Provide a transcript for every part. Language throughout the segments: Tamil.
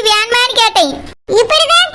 வேணுமான்னு கேட்டேன். இப்படிதான்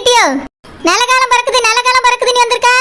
போயிட்டியோ நல்ல காலம் பறக்குது நல்ல காலம் பறக்குதுன்னு வந்திருக்கா?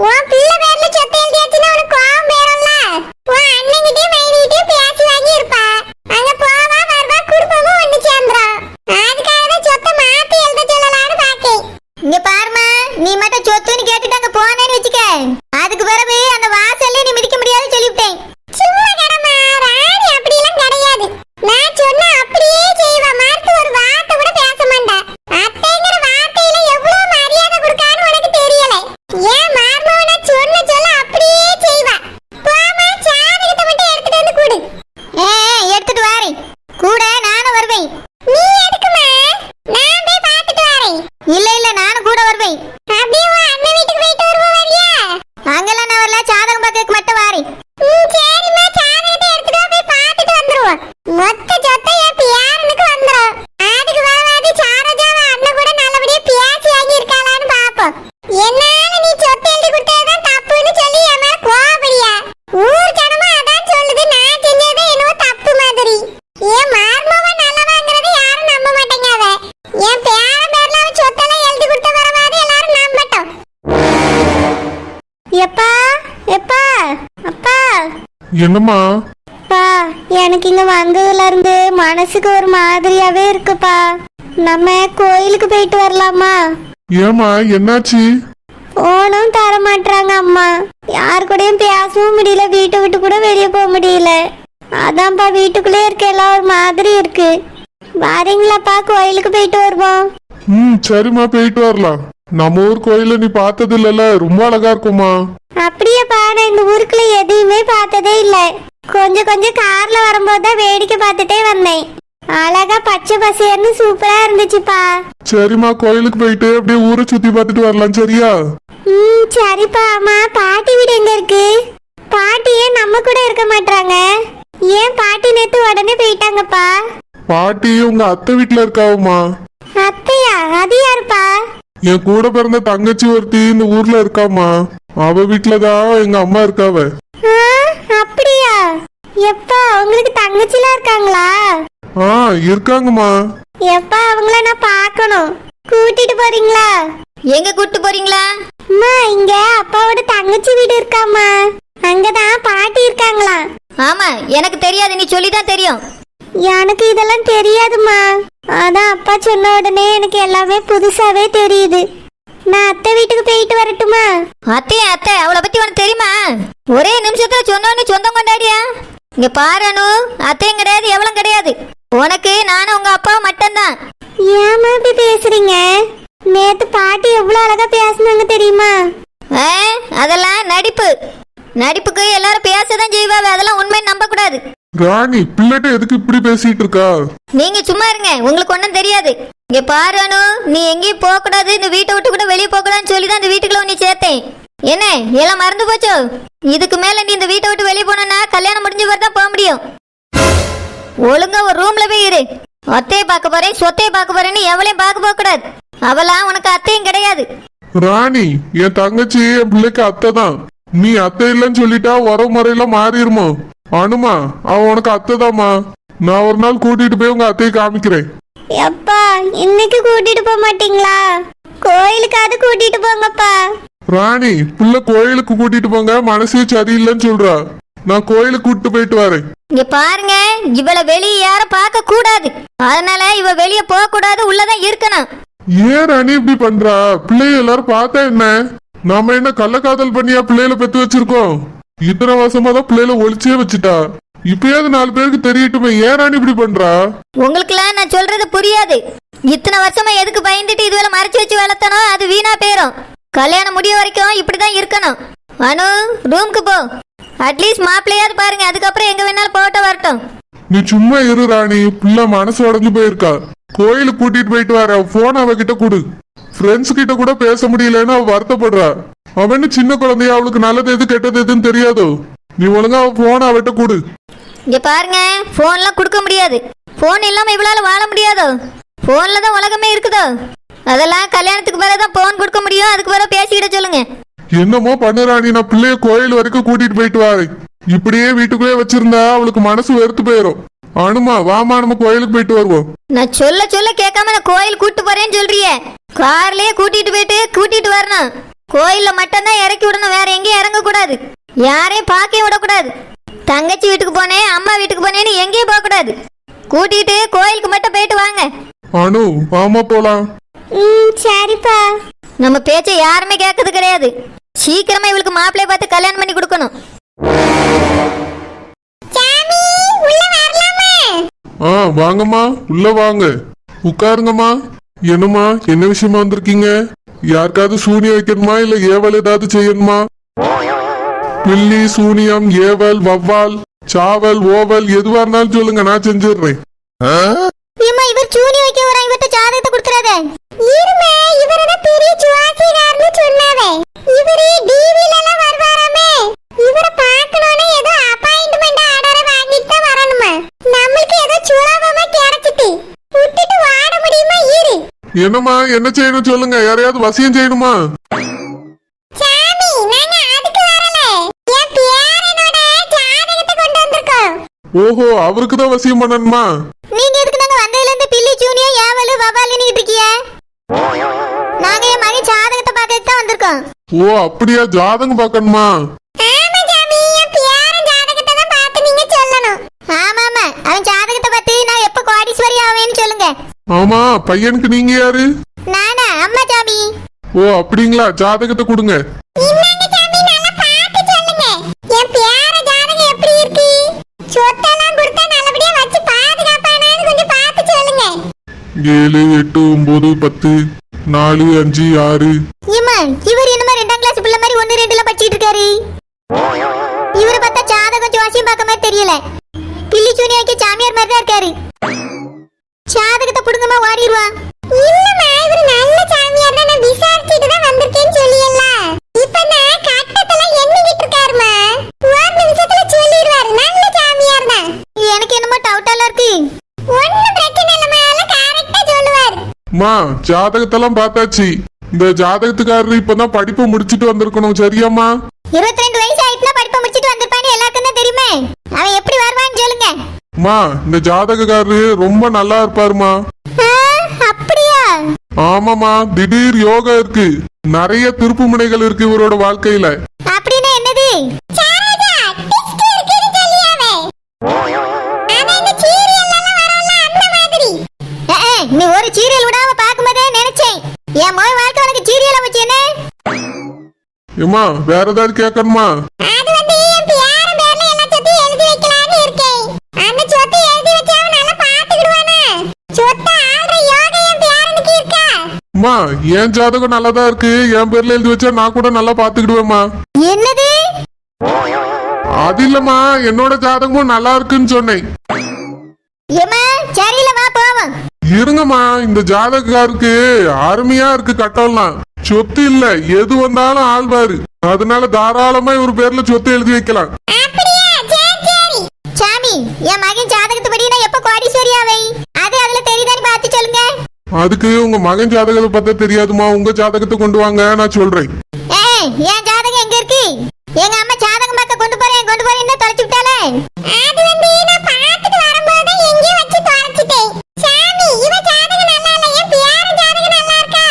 உன் பேர்ல சொத்து எழுதியாச்சுன்னா உனக்கு கோவம் பேரும்ல உன் அண்ணன்கிட்டயும் மைனிகிட்டயும் பேசி வாங்கி இருப்பா அங்க போவா வருவா குடும்பமும் ஒண்ணு சேர்ந்துரும் அதுக்காக தான் சொத்தை மாத்தி எழுத சொல்லலாம்னு பாக்கேன் இங்க பாருமா நீ மட்டும் சொத்துன்னு கேட்டுட்டு அங்க போனேன்னு வச்சுக்க அதுக்கு பிறகு அந்த வாசல்ல நீ மிதிக்க முடியாது சொல்லிவிட்டேன் சும்மா கடமா ராணி அப்படியெல்லாம் கிடையாது நான் சொன்ன அப்படியே செய்வா மறுத்து ஒரு வார்த்தை கூட பேச மாட்டா அத்தைங்கிற வார்த்தையில எவ்வளவு மரியாதை கொடுக்கான்னு உனக்கு தெரியல ஏன் மார்மவன சொன்ன சொல்ல அப்படியே செய்வா போமா சாதகத்தை மட்டும் எடுத்துட்டு வந்து கொடு ஏ ஏ, எடுத்துட்டு வாரேன் கூட நானும் வருவேன் நீ எதுக்குமா நான் போய் பார்த்துட்டு வரேன் இல்ல இல்ல நானும் கூட வருவேன் அப்படியே உன் அண்ணன் வீட்டுக்கு போயிட்டு வருவோம் வரியா அங்கெல்லாம் நான் வரல சாதகம் பார்க்க மட்டும் வாரேன் ம், சரிம்மா சாதகத்தை எடுத்துட்டு வா, போய் பார்த்துட்டு வந்துருவோம் மொத்த சொத்தை என் பேரனுக்கு வந்துரும் அதுக்கு வரவாது சாரஜாவ அண்ணன் கூட நல்லபடியா பேசி வாங்கி இருக்காளான்னு பாப்போம் என்னால நீ சொத்து எழுதி கொடுத்ததுதான் தப்புன்னு சொல்லி என் மேல கோவப்படியா ஊர் ஜனமா அதான் சொல்லுது நான் செஞ்சது என்னவோ தப்பு மாதிரி என் மார்மவன் நல்லவாங்கிறத யாரும் நம்ப மாட்டேங்காவ என் பேரன் பேர்ல அவன் சொத்தெல்லாம் எழுதி கொடுத்த வரவாது எல்லாரும் நம்பட்டும் எப்பா எப்பா அப்பா என்னம்மா? அப்பா எனக்கு இங்க வந்ததுல இருந்து மனசுக்கு ஒரு மாதிரியாவே இருக்குப்பா. நம்ம கோயிலுக்கு போயிட்டு வரலாமா? ஏம்மா என்னாச்சு? போனும் தர மாட்டாங்க அம்மா. யார் கூடயும் பேசவும் முடியல வீட்டை விட்டு கூட வெளியே போக முடியல. அதான்ப்பா வீட்டுக்குள்ளே இருக்க எல்லாம் ஒரு மாதிரி இருக்கு. வரீங்களாப்பா கோயிலுக்கு போயிட்டு வருவோம். ம் சரிம்மா போயிட்டு வரலாம். நம்ம ஊர் கோயில நீ பார்த்தது இல்லல ரொம்ப அழகா இருக்குமா அப்படியேப்பா நான் இந்த ஊருக்குள்ள எதையுமே பார்த்ததே இல்ல. கொஞ்சம் கொஞ்சம் கார்ல வரும்போது தான் வேடிக்கை பார்த்துட்டே வந்தேன். அழகா பச்சை பசேர்னு சூப்பரா இருந்துச்சுப்பா. சரிம்மா கோயிலுக்கு போயிட்டு அப்படியே ஊரை சுத்தி பார்த்துட்டு வரலாம் சரியா? ம் சரிப்பா. அம்மா பாட்டி வீடு எங்க இருக்கு? பாட்டி ஏன் நம்ம கூட இருக்க மாட்டாங்க ஏன் பாட்டி நேத்து உடனே போயிட்டாங்கப்பா? பாட்டி உங்க அத்தை வீட்டுல இருக்காவுமா அத்தையா? அது யாருப்பா என் கூட பிறந்த தங்கச்சி ஒருத்தி இந்த ஊர்ல இருக்காமா அவ வீட்டுலதான் எங்க அம்மா இருக்காவ. ஆ, அப்படியா? எப்பா உங்களுக்கு தங்கச்சிலாம் இருக்காங்களா? ஆ இருக்காங்கம்மா. எப்பா அவங்கள நான் பார்க்கணும். கூட்டிட்டு போறீங்களா? எங்க கூட்டு போறீங்களா? அம்மா இங்க அப்பாவோட தங்கச்சி வீடு இருக்காம்மா. அங்கதான் பாட்டி இருக்காங்களா ஆமா எனக்கு தெரியாது. நீ சொல்லிதான் தெரியும். எனக்கு இதெல்லாம் தெரியாதும்மா. அதான் அப்பா சொன்ன உடனே எனக்கு எல்லாமே புதுசாவே தெரியுது. நான் அத்தை வீட்டுக்கு போயிட்டு வரட்டுமா? அத்தையா அத்தை அவளை பத்தி உனக்கு தெரியுமா? ஒரே நிமிஷத்துல சொன்னோன்னு சொந்தம் கொண்டாடியா? இங்க பாரு அத்தையும் கிடையாது எவளும் கிடையாது. உனக்கு நானும் உங்க அப்பாவும் மட்டும்தான். ஏமா இப்படி பேசுறீங்க? நேத்து பாட்டி எவ்வளவு அழகா பேசுனாங்க தெரியுமா? அதெல்லாம் நடிப்பு. நடிப்புக்கு எல்லாரும் பேசதான் செய்வாங்க அதெல்லாம் உண்மை நம்ப கூடாது ராணி பிள்ளைகிட்ட எதுக்கு இப்படி பேசிட்டு இருக்கா? நீங்க சும்மா இருங்க உங்களுக்கு ஒன்றும் தெரியாது. இங்க பாரு அனு நீ எங்கேயும் போக கூடாது இந்த வீட்டை விட்டு கூட வெளியே போக கூடாதுன்னு சொல்லி தான் இந்த வீட்டுக்குள்ள உன்னை சேர்த்தேன். என்ன எல்லாம் மறந்து போச்சோ? இதுக்கு மேல நீ இந்த வீட்டை விட்டு வெளியே போனா கல்யாணம் முடிஞ்ச பிறகு தான் போக முடியும். ஒழுங்கா ஒரு ரூம்ல போய் இரு. அத்தையை பார்க்க போறேன் சொத்தையை பார்க்க போறேன்னு எவளையும் பார்க்க போக கூடாது. அவளாம் உனக்கு அத்தையும் கிடையாது. ராணி என் தங்கச்சி என் பிள்ளைக்கு அத்தை தான் நீ அத்தை இல்லைன்னு சொல்லிட்டா உறவு முறையெல்லாம் மாறிடுமோ? அனுமா அவ உனக்கு அத்தை தாம்மா நான் ஒரு நாள் கூட்டிட்டு போய் உங்க அத்தையை காமிக்கிறேன். எப்பா இன்னைக்கு கூட்டிட்டு போக மாட்டீங்களா? கோயிலுக்காவது கூட்டிட்டு போங்கப்பா. ராணி பிள்ளை கோயிலுக்கு கூட்டிட்டு போங்க மனசே சரியில்லைன்னு சொல்றா. நான் கோயிலுக்கு கூட்டிட்டு போயிட்டு வரேன். இங்க பாருங்க இவளை வெளியே யாரும் பார்க்க கூடாது. அதனால இவ வெளியே போக கூடாது உள்ளதான் இருக்கணும். ஏன் ராணி இப்படி பண்றா? பிள்ளைய எல்லாரும் பார்த்தா என்ன? நாம என்ன கள்ளக்காதல் பண்ணியா பிள்ளைகளை பெத்து வச்சிருக்கோம்? இத்தனை வருஷமா தான் பிள்ளைகளை ஒளிச்சே வச்சுட்டா. இப்பயாவது நாலு பேருக்கு தெரியட்டுமே ஏன் ராணி இப்படி பண்றா? உங்களுக்குலாம் நான் சொல்றது புரியாது. இத்தனை வருஷமா எதுக்கு பயந்துட்டு இதுவரை மறைச்சு வச்சு வளர்த்தனோ அது வீணா போயிரும். கல்யாணம் முடிய வரைக்கும் இப்படிதான் இருக்கணும். அனு ரூமுக்கு போ. அட்லீஸ்ட் மாப்பிள்ளையாவது பாருங்க அதுக்கப்புறம் எங்க வேணாலும் போட்டு வரட்டும். நீ சும்மா இரு ராணி பிள்ளை மனசு உடஞ்சு போயிருக்கா. கோயிலுக்கு கூட்டிட்டு போயிட்டு வர போன் அவகிட்ட கொடு. ஃப்ரெண்ட்ஸ் கிட்ட கூட பேச முடியலன்னு அவ வருத்தப்படுறா. அவன்னு சின்ன குழந்தைய? அவளுக்கு நல்லது எது கெட்டது எதுன்னு தெரியாதோ? நீ ஒழுங்கா அவ போன் அவட்ட கொடு. இங்க பாருங்க போன்லாம் கொடுக்க முடியாது. போன் இல்லாம இவளால வாழ முடியாதோ? போன்ல தான் உலகமே இருக்குதோ? அதெல்லாம் கல்யாணத்துக்கு பிறகு தான் போன் கொடுக்க முடியும். அதுக்கு பிறகு பேசிக்கிட சொல்லுங்க. என்னமோ பண்ணு ராணி நான் பிள்ளைய கோயில் வரைக்கும் கூட்டிட்டு போயிட்டு வரேன். இப்படியே வீட்டுக்குள்ளே வச்சிருந்தா அவளுக்கு மனசு வெறுத்து போயிரும். அனுமா வாமா நம்ம கோயிலுக்கு போயிட்டு வருவோம். நான் சொல்ல சொல்ல கேட்காம நான் கோயில் கூட்டு போறேன்னு சொல்றியே. கார்லயே கூட்டிட்டு போயிட்டு கூட்டிட்டு வரணும். கோயில்ல மட்டும்தான் இறக்கி விடணும் வேற எங்கேயும் இறங்க கூடாது யாரையும் பார்க்க விடக்கூடாது. தங்கச்சி வீட்டுக்கு போனேன் அம்மா வீட்டுக்கு போனேன்னு எங்கேயும் போக கூடாது கூட்டிட்டு கோயிலுக்கு மட்டும் போயிட்டு வாங்க. அனு வாமா போலாம். ம் சரிப்பா. நம்ம பேச்சை யாருமே கேட்கறது கிடையாது. சீக்கிரமா இவளுக்கு மாப்பிள்ளைய பார்த்து கல்யாணம் பண்ணி கொடுக்கணும். ஆ வாங்கம்மா. உள்ள வாங்க. உட்காருங்கம்மா. என்னம்மா என்ன விஷயமா வந்திருக்கீங்க? யாருக்காவது சூனியம் வைக்கணுமா? இல்ல ஏவல் ஏதாவது செய்யணுமா? பில்லி சூனியம் ஏவல் வவ்வால் சாவல் ஓவல் எதுவா இருந்தாலும் சொல்லுங்க நான் செஞ்சிடுறேன். ஏம்மா இவர் சூனி வைக்க வரா இவர்ட்ட ஜாதகத்தை கொடுத்துறாத. இருமே இவரதான் பெரிய ஜுவாசிகாரன்னு சொன்னாவே. இவரு டிவில எல்லாம் வருவாராமே கிடைச்சிட்டு விட்டுட்டு வாட முடியுமா இரு. என்னம்மா என்ன செய்யணும் சொல்லுங்க. யாரையாவது வசியம் செய்யணுமா? சாமி நாங்க அதுக்கு வரல. என் பேரனோட ஜாதகத்தை கொண்டு வந்திருக்கோம். ஓஹோ அவருக்கு தான் வசியம் பண்ணணுமா? நீங்க எதுக்கு நாங்க வந்ததுல இருந்து பில்லி சூனியா ஏவலு வவாலின்னு இருக்கிய நாங்க என் மகன் ஜாதகத்தை பார்க்கறதுக்கு தான் வந்திருக்கோம். ஓ அப்படியா? ஜாதகம் பார்க்கணுமா ஆமா சாமி என் பேரன் ஜாதகத்தை தான் பார்த்து நீங்க சொல்லணும் ஆமா ஆமா அவன் ஜாதகத்தை பார்த்து நான் எப்ப கோடீஸ்வரி ஆவேன்னு சொல்லுங்க ஆமா பையனுக்கு நீங்க யாரு? நானா? அம்மா சாமி ஓ அப்படிங்களா? ஜாதகத்தை கொடுங்க. இன்னாங்க சாமி நல்லா பார்த்து சொல்லுங்க. என் பேர ஜாதகம் எப்படி இருக்கு? சொத்தெல்லாம் கொடுத்தா நல்லபடியா வச்சு பாதுகாப்பானான்னு கொஞ்சம் பார்த்து சொல்லுங்க. ஏழு எட்டு ஒன்பது பத்து நாலு அஞ்சு ஆறு. ஏம்மா இவர் என்னமா ரெண்டாம் கிளாஸ் பிள்ளை மாதிரி ஒன்னு ரெண்டுல படிச்சிட்டு இருக்காரு? இவரை பார்த்தா ஜாதகம் ஜோசியம் பார்க்க மாதிரி தெரியல. பில்லி சூனியாக்கு சாமியார் மாதிரி தான் இருக்காரு. ஜாதகத்தை புடுங்கம்மா ஓடிடுவா. இல்லம்மா இவர் நல்ல சாமியார் நான் விசாரிச்சுட்டு தான் வந்திருக்கேன்னு சொல்லியல்ல. இப்ப நான் கட்டத்துல எண்ணிக்கிட்டு இருக்காருமா ஒரு நிமிஷத்துல சொல்லிடுவாரு. நல்ல சாமியார் தான். எனக்கு என்னமோ டவுட்டால இருக்கு. ஒண்ணும் பிரச்சனை இல்லம்மா. எல்லாம் கரெக்டா சொல்லுவாரு. மா ஜாதகத்தெல்லாம் பார்த்தாச்சு. இந்த ஜாதகத்துக்காரர் இப்பதான் படிப்பு முடிச்சிட்டு வந்திருக்கணும். சரியாம்மா? இருபத்தி ரெண்டு வயசு ஆயிட்டுனா படிப்பை முடிச்சிட்டு வந்திருப்பான்னு எல்லாருக்கும் தான் தெரியுமே. அவன் எப்படி வருவான்னு சொல்லுங்க. மா இந்த ஜாதகக்காரரு ரொம்ப நல்லா இருப்பாருமா. அப்படியா? ஆமாமா திடீர் யோகா இருக்கு. நிறைய திருப்பு முனைகள் இருக்கு இவரோட வாழ்க்கையில. அப்படின்னா என்னது? நீ ஒரு சீரியல் விடாம பார்க்கும்போதே நினைச்சேன். என் மோய் வாழ்க்கை உனக்கு சீரியலை வச்சு என்ன? ஏமா வேற ஏதாவது கேட்கணுமா? அம்மா என் ஜாதகம் நல்லாதான் இருக்கு. என் பேர்ல எழுதி வச்சா நான் கூட நல்லா பாத்துக்கிடுவேம்மா என்னது? அது இல்லம்மா என்னோட ஜாதகமும் நல்லா இருக்குன்னு சொன்னேன். ஏமா சரியில்ல வா போவோம். இருங்கம்மா இந்த ஜாதகக்காருக்கு அருமையா இருக்கு கட்டம்லாம். சொத்து இல்ல எது வந்தாலும் ஆழ்வாரு அதனால தாராளமா இவர் பேர்ல சொத்து எழுதி வைக்கலாம். சாமி என் மகன் ஜாதகத்துப்படி நான் எப்ப கோடீஸ்வரி ஆவை அது அதுல அதுக்கு உங்க மகன் ஜாதகத்தை பார்த்தா தெரியாதுமா உங்க ஜாதகத்தை கொண்டு வாங்க நான் சொல்றேன். ஏய் என் ஜாதகம் எங்க இருக்கு? எங்க அம்மா ஜாதகம் பார்க்க கொண்டு போறேன் கொண்டு போறேன்னு தொலைச்சு விட்டாலே அது வந்து நான் பார்த்துட்டு வரும்போது தான் எங்கேயோ வச்சு தொலைச்சிட்டேன். சாமி இவ ஜாதகம் நல்லா இல்ல. என் பேரன் ஜாதகம் நல்லா இருக்கா?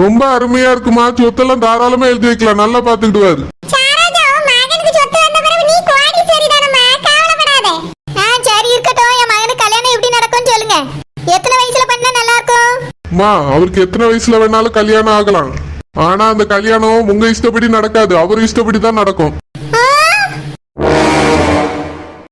ரொம்ப அருமையா இருக்குமா. சொத்தெல்லாம் தாராளமா எழுதி வைக்கலாம். நல்லா பாத்துக்கிடுவாரு சரோஜா உன் மகனுக்கு சொத்து வந்த பிறகு நீ கோடீஸ்வரி தானம்மா கவலைப்படாத ஆ சரி இருக்கட்டும் என் மகனுக்கு கல்யாணம் எப்படி நடக்கும்னு சொல்லுங்க எத்தனை வயசுல பண்ணா நல்லா அம்மா அவருக்கு எத்தனை வயசுல வேணாலும் கல்யாணம் ஆகலாம். ஆனா அந்த கல்யாணம் உங்க இஷ்டப்படி நடக்காது. அவர் இஷ்டப்படி தான் நடக்கும்.